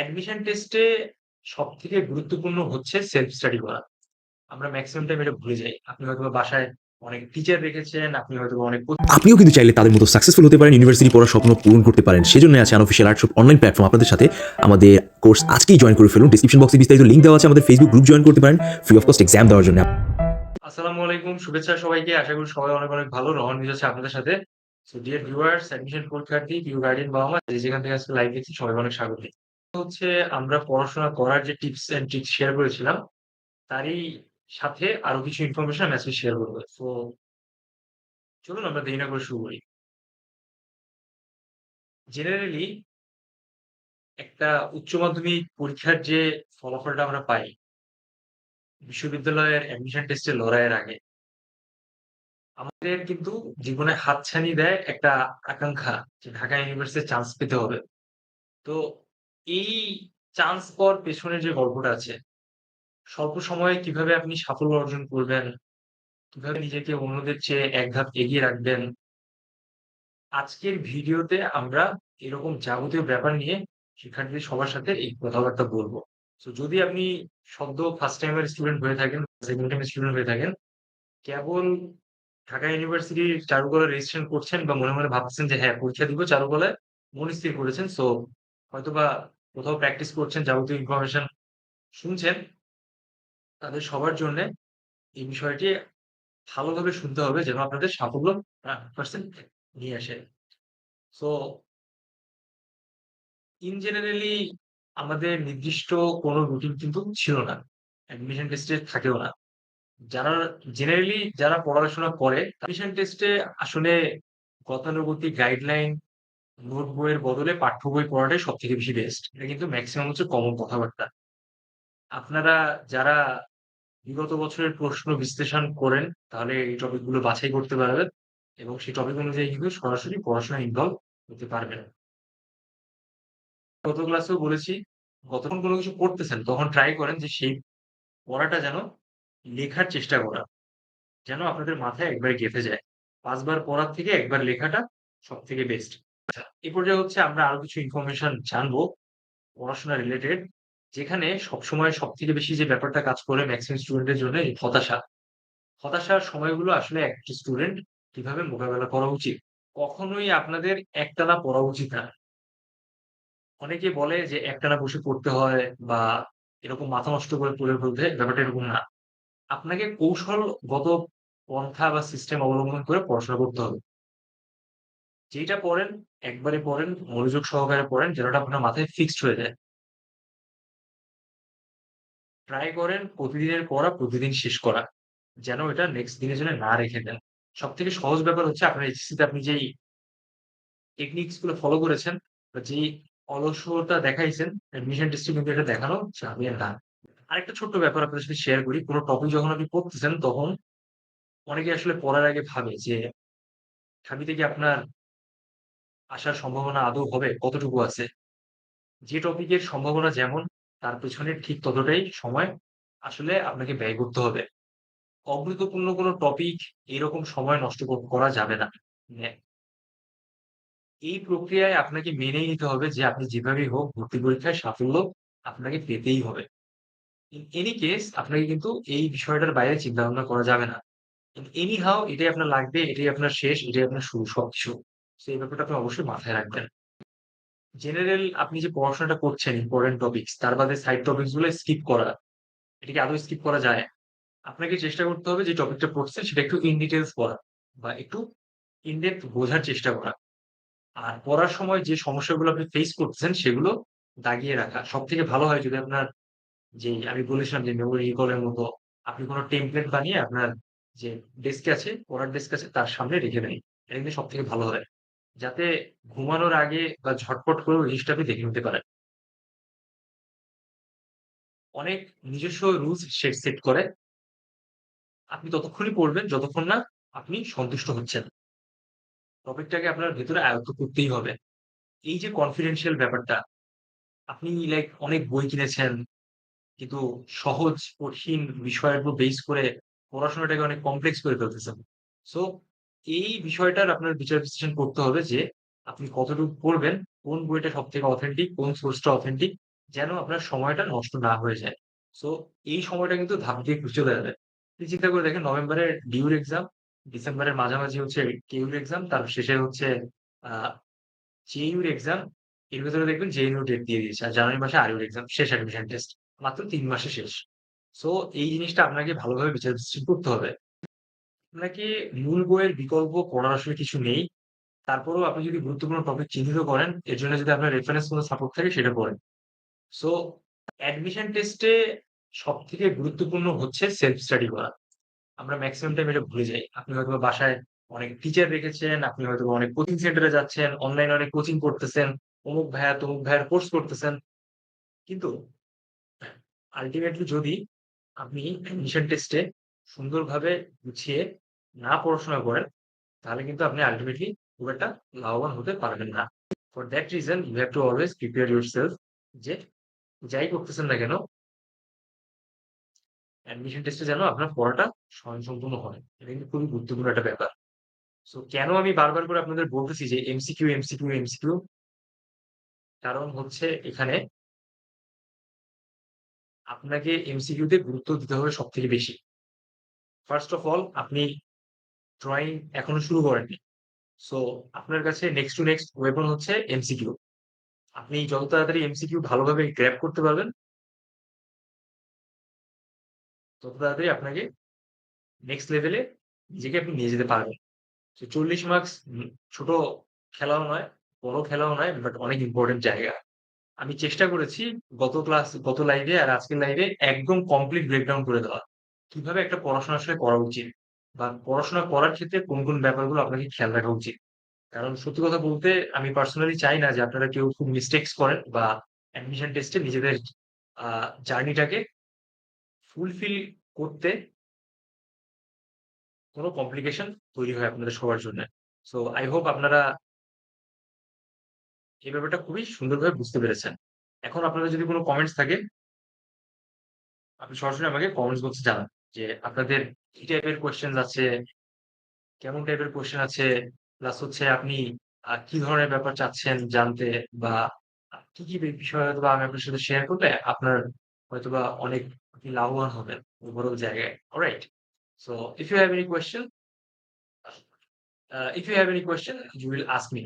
Admission টেস্টে সব থেকে গুরুত্বপূর্ণ হচ্ছে সেলফ স্টাডি করা। আমরা ম্যাক্সিমাম টাইম এটা ভুলে যাই। আপনি হয়তোবা বাসায় অনেক টিচার রেখেছেন, আপনি হয়তোবা অনেক আপনিও কিন্তু চাইলে তাদের মতো সাকসেসফুল হতে পারেন ইউনিভার্সিটি পড়ার স্বপ্ন পূরণ করতে পারেন সেজন্য আছে আনঅফিসিয়াল আর্টশপ অনলাইন প্ল্যাটফর্ম আপনাদের সাথে আমাদের কোর্স আজকেই জয়েন করে ফেলুন ডিসক্রিপশন বক্সে বিস্তারিত লিঙ্ক দেওয়া আছে আমাদের ফেসবুক গ্রুপ জয়েন করতে পারেন ফ্রি অফ কস্ট এক্সাম দেওয়ার জন্য আসসালামু আলাইকুম শুভেচ্ছা সবাইকে। আশা করি সবাই অনেক, অনেক ভালো। রহন মিজ আছে আপনাদের সাথে। সো ডিয়ার ভিউয়ার্স, অ্যাডমিশন পরীক্ষার্থী, প্রিয় গার্ডিয়ান বাবা-মা যে যেখান থেকে আজকে লাইভ দেখছি সবাইকে অনেক স্বাগত। হচ্ছে আমরা পড়াশোনা করার যে টিপস অ্যান্ড ট্রিকস শেয়ার করেছিলাম, তারই সাথে আরও কিছু ইনফরমেশন আজকে শেয়ার করব। সো চলুন আমরা দেরি না করে শুরু করি। জেনারেলি একটা উচ্চ মাধ্যমিক পরীক্ষার যে ফলাফলটা আমরা পাই বিশ্ববিদ্যালয়ের অ্যাডমিশন টেস্টে লড়াইয়ের আগে আমাদের কিন্তু জীবনে হাতছানি দেয় একটা আকাঙ্ক্ষা যে ঢাকা ইউনিভার্সিটিতে চান্স পেতে হবে। তো এই চান্স পাওয়ার পেছনে যে গল্পটা আছে, স্বল্প সময়ে কীভাবে আপনি সাফল্য অর্জন করবেন, কীভাবে নিজেকে অন্যদের চেয়ে এক ধাপ এগিয়ে রাখবেন। আজকের ভিডিওতে আমরা এরকম যাবতীয় ব্যাপার নিয়ে শিক্ষার্থীদের সবার সাথে এই কথাবার্তা বলব। সো যদি আপনি সদ্য ফার্স্ট টাইমের স্টুডেন্ট হয়ে থাকেন, সেকেন্ড টাইমের স্টুডেন্ট হয়ে থাকেন, কেবল ঢাকা ইউনিভার্সিটির চারুকলায় রেজিস্ট্রেশন করছেন বা মনে, মনে ভাবতেছেন যে হ্যাঁ, পরীক্ষা দিব চারুকলায়, মন স্থির করেছেন। সো হয়তোবা কোথাও প্র্যাকটিস করছেন, যাবতীয় ইনফরমেশন শুনছেন। তাদের সবার জন্যে এই বিষয়টি ভালোভাবে শুনতে হবে যেন আপনাদের সাফল্য 100% নিয়ে আসে। সো ইন জেনারেলি আমাদের নির্দিষ্ট কোনো রুটিন কিন্তু ছিল না। অ্যাডমিশন টেস্টে থাকেও না। যারা জেনারেলি যারা পড়াশোনা করে অ্যাডমিশন টেস্টে আসলে গতানুগতিক গাইডলাইন, নোট বইয়ের বদলে পাঠ্য বই পড়াটাই সব থেকে বেশি বেস্ট। এটা কিন্তু ম্যাক্সিমাম হচ্ছে কমন কথাবার্তা। আপনারা যারা বিগত বছরের প্রশ্ন বিশ্লেষণ করেন, তাহলে এই টপিকগুলো বাছাই করতে পারবেন এবং সেই টপিক অনুযায়ী কিন্তু সরাসরি পড়াশোনা ইনভলভ হতে পারবেন। গত ক্লাসেও বলেছি, যতক্ষণ কোনো কিছু পড়তেছেন তখন ট্রাই করেন যে সেই পড়াটা যেন লেখার চেষ্টা করা। যেন আপনাদের মাথায় একবারে গেঁথে যায়। পাঁচবার পড়ার থেকে একবার লেখাটা সব থেকে বেস্ট। আচ্ছা, এ পর্যায়ে হচ্ছে আমরা আরও কিছু ইনফরমেশন জানব পড়াশোনা রিলেটেড। যেখানে সবসময় সবথেকে বেশি যে ব্যাপারটা কাজ করে মেক্সিমাম স্টুডেন্টের জন্য হতাশা। হতাশার সময়গুলো আসলে একটি স্টুডেন্ট কীভাবে মোকাবেলা করা উচিত। কখনোই আপনাদের একটানা পড়া উচিত না। অনেকে বলে যে একটানা বসে পড়তে হয় বা এরকম মাথা নষ্ট করে পড়ে ফেলতে, ব্যাপারটা এরকম না। আপনাকে কৌশলগত পন্থা বা সিস্টেম অবলম্বন করে পড়াশোনা করতে হবে। যেইটা পড়েন, একবারে পড়েন, মনোযোগ সহকারে পড়েন যেটা আপনার মাথায় ফিক্সড হয়ে যায়। ট্রাই করেন প্রতিদিনের পড়া প্রতিদিন শেষ করা। যেন এটা নেক্সট দিনের জন্য না রেখে দেন। সব থেকে সহজ ব্যাপার হচ্ছে আপনার এইচএসসিতে আপনি যেই টেকনিক্সগুলো ফলো করেছেন যেই অলসতা দেখাইছেন, অ্যাডমিশন টেস্টে কিন্তু এটা দেখানো যাবে না। আরেকটা ছোট্ট ব্যাপার আপনাদের সাথে শেয়ার করি। কোন টপিক যখন আপনি পড়তেছেন তখন অনেকে আসলে পড়ার আগে ভাবে যে ঢাবিতে কি আপনার আসার সম্ভাবনা আদৌ হবে? কতটুকু আছে? যে টপিকের সম্ভাবনা যেমন তার পেছনে ঠিক ততটাই সময় আসলে আপনাকে ব্যয় করতে হবে। অগুরুত্বপূর্ণ কোনো টপিক এরকম সময় নষ্ট করা যাবে না। এই প্রক্রিয়ায় আপনাকে মেনেই নিতে হবে যে আপনি যেভাবেই হোক ভর্তি পরীক্ষায় সাফল্য আপনাকে পেতেই হবে। ইন এনি কেস আপনাকে কিন্তু এই বিষয়টার বাইরে চিন্তা ভাবনা করা যাবে না। এনি হাও এটাই আপনার লাগবে, এটাই আপনার শেষ, এটাই আপনার শুরু সবকিছু। সো এই ব্যাপারটা আপনি অবশ্যই মাথায় রাখবেন। জেনারেল আপনি যে পড়াশোনাটা করছেন ইম্পোর্টেন্ট টপিকস তার বাদে সাইড টপিকসগুলো স্কিপ করা। এটা কি আদৌ স্কিপ করা যায়? আপনাকে চেষ্টা করতে হবে যে টপিকটা পড়ছেন সেটা একটু ইন ডিটেইলস পড়া বা একটু ইন ডেপথ বোঝার চেষ্টা করা। আর পড়ার সময় যে সমস্যাগুলো আপনি ফেস করতেছেন সেগুলো দাগিয়ে রাখা। সব থেকে ভালো হয় যদি আপনার যে আমি বলেছিলাম যে মেমোরি রিকল এর মতো আপনি কোনো টেমপ্লেট বানিয়ে আপনার যে ডেস্ক আছে, পড়ার ডেস্ক আছে তার সামনে রেখে দেন। এটা কিন্তু সব থেকে ভালো হয়। যাতে ঘুমানোর আগে বা ঝটপট করে ওই জিনিসটা আপনি দেখে নিতে পারেন। অনেক নিজস্ব রুলস সে সেট করে। আপনি ততক্ষণই পড়বেন যতক্ষণ না আপনি সন্তুষ্ট হচ্ছেন। টপিকটাকে আপনার ভেতরে আয়ত্ত করতেই হবে। এই যে কনফিডেনশিয়াল ব্যাপারটা, আপনি লাইক অনেক বই কিনেছেন, কিন্তু সহজ কঠিন বিষয়ের উপর বেস করে পড়াশোনাটাকে অনেক কমপ্লেক্স করে ফেলতেছেন। সো এই বিষয়টার আপনার বিচার বিশ্লেষণ করতে হবে যে আপনি কতটুকু পড়বেন, কোন বইটা সব থেকে অথেন্টিক, কোন সোর্সটা অথেন্টিক, যেন আপনার সময়টা নষ্ট না হয়ে যায়। সো এই সময়টা কিন্তু ধাপ দিয়ে চলে যাবে। আপনি চিন্তা করে দেখেন নভেম্বরের ডিউর এক্সাম, ডিসেম্বরের মাঝামাঝি হচ্ছে কেইউর এক্সাম, তার শেষে হচ্ছে জেইউর এক্সাম। এর ভেতরে দেখবেন জেএনইউ ডেট দিয়ে দিয়েছে। আর জানুয়ারি মাসে আরইউর এক্সাম, শেষ অ্যাডমিশন টেস্ট। মাত্র তিন মাসে শেষ। সো এই জিনিসটা আপনাকে ভালোভাবে বিচার বিশ্লেষণ করতে হবে। আপনাকে মূল বইয়ের বিকল্প পড়ার আসলে কিছু নেই। তারপরেও আপনি যদি গুরুত্বপূর্ণ টপিক চিহ্নিত করেন, এর জন্য যদি আপনার রেফারেন্স কোনো সাপোর্ট থাকে সেটা পড়েন। সো অ্যাডমিশন টেস্টে সবথেকে গুরুত্বপূর্ণ হচ্ছে সেলফ স্টাডি করা। আমরা মেক্সিমাম টাইম এটা ভুলে যাই। আপনি হয়তোবা বাসায় অনেক টিচার রেখেছেন, আপনি হয়তোবা অনেক কোচিং সেন্টারে যাচ্ছেন, অনলাইনে অনেক কোচিং করতেছেন, অমুক ভাইয়া তমুক ভাইয়ার কোর্স করতেছেন। কিন্তু আল্টিমেটলি যদি আপনি অ্যাডমিশন টেস্টে সুন্দরভাবে গুছিয়ে না পড়াশোনা করেন, তাহলে কিন্তু আপনি আল্টিমেটলি খুব একটা লাভবান হতে পারবেন না। For that reason you have to always prepare yourself যে যাই করতেছেন না কেন অ্যাডমিশন টেস্টে যেন আপনার পড়াটা স্বয়ংসম্পূর্ণ হয়। এটা কিন্তু খুবই গুরুত্বপূর্ণ একটা ব্যাপার। সো কেন আমি বারবার করে আপনাদের বলতেছি যে এমসিকিউ, এমসিকিউ, এমসিকিউ? কারণ হচ্ছে এখানে আপনাকে এমসিকিউ তে গুরুত্ব দিতে হবে সবথেকে বেশি। ফার্স্ট অফ অল আপনি ড্রয়িং এখনও শুরু করেননি। সো আপনার কাছে নেক্সট টু নেক্সট ওয়েপন হচ্ছে এমসিকিউ। আপনি যত তাড়াতাড়ি এমসিকিউ ভালোভাবে গ্র্যাপ করতে পারবেন তত তাড়াতাড়ি আপনাকে নেক্সট লেভেলে নিজেকে আপনি নিয়ে যেতে পারবেন। সো ৪০ মার্কস ছোট খেলাও নয়, বড় খেলাও নয়, বাট অনেক ইম্পোর্টেন্ট জায়গা। আমি চেষ্টা করেছি গত ক্লাস গত লাইভে আর আজকের লাইভে একদম কমপ্লিট ব্রেকডাউন করে দেওয়া। কীভাবে একটা পড়াশোনা আসলে করা উচিত বা পড়াশোনা করার ক্ষেত্রে কোন, কোন ব্যাপারগুলো আপনাকে খেয়াল রাখা উচিত। কারণ সত্যি কথা বলতে আমি পার্সোনালি চাই না যে আপনারা কেউ খুব মিস্টেকস করেন বা অ্যাডমিশন টেস্টে নিজেদের জার্নিটাকে ফুলফিল করতে কোন কমপ্লিকেশন তৈরি হয় আপনাদের সবার জন্যে। সো আই হোপ আপনারা এই ব্যাপারটা খুবই সুন্দরভাবে বুঝতে পেরেছেন। এখন আপনাদের যদি কোন কমেন্টস থাকে আপনি সরাসরি আমাকে কমেন্টস বক্সে জানান যে আপনাদের কি টাইপের কোয়েশ্চেন আছে, কেমন টাইপের কোয়েশ্চেন আছে, প্লাস হচ্ছে আপনি কি ধরনের ব্যাপার চাচ্ছেন জানতে বা কি, কি বিষয় হয়তোবা আমি আপনার সাথে শেয়ার করলে আপনার হয়তোবা অনেক আপনি লাভবান হবেন ওভারঅল জায়গায়। Alright? So if you have any question if you have any question, you will ask me.